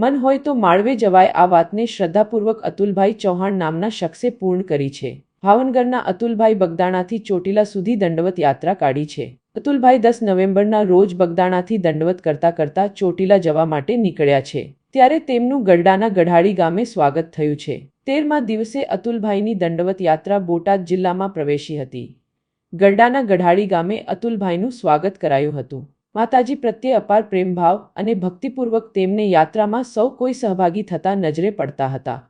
મન હોય તો માળવે જવાય આ વાતને શ્રદ્ધાપૂર્વક અતુલભાઈ ચૌહાણ નામના શખ્સે પૂર્ણ કરી છે. ભાવનગરના અતુલભાઈ બગદાણાથી ચોટીલા સુધી દંડવત યાત્રા કાઢી છે. અતુલભાઈ દસ નવેમ્બરના રોજ બગદાણાથી દંડવત કરતા કરતા ચોટીલા જવા માટે નીકળ્યા છે. ત્યારે તેમનું ગરડાના ગઢાળી ગામે સ્વાગત થયું છે. તેરમા દિવસે અતુલભાઈની દંડવત યાત્રા બોટાદ જિલ્લામાં પ્રવેશી હતી. ગરડાના ગઢાળી ગામે અતુલભાઈનું સ્વાગત કરાયું હતું. માતાજી પ્રત્યે અપાર પ્રેમભાવ અને ભક્તિપૂર્વક તેમને યાત્રામાં સૌ કોઈ સહભાગી થતા નજરે પડતા હતા.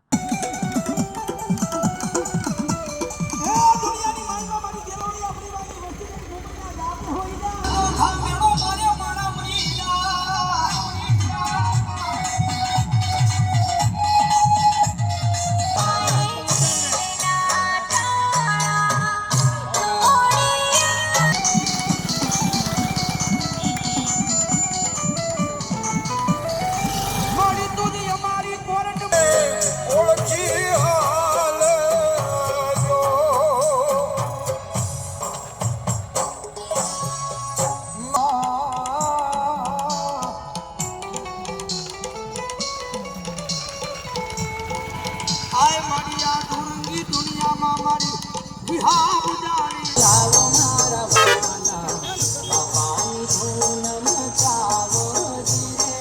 হারিয়া ঢুঙ্গি দুনিয়া মামারি বিহা বুঝারি লালো নারা বালা বাবাই ধুনম চাবো জিরে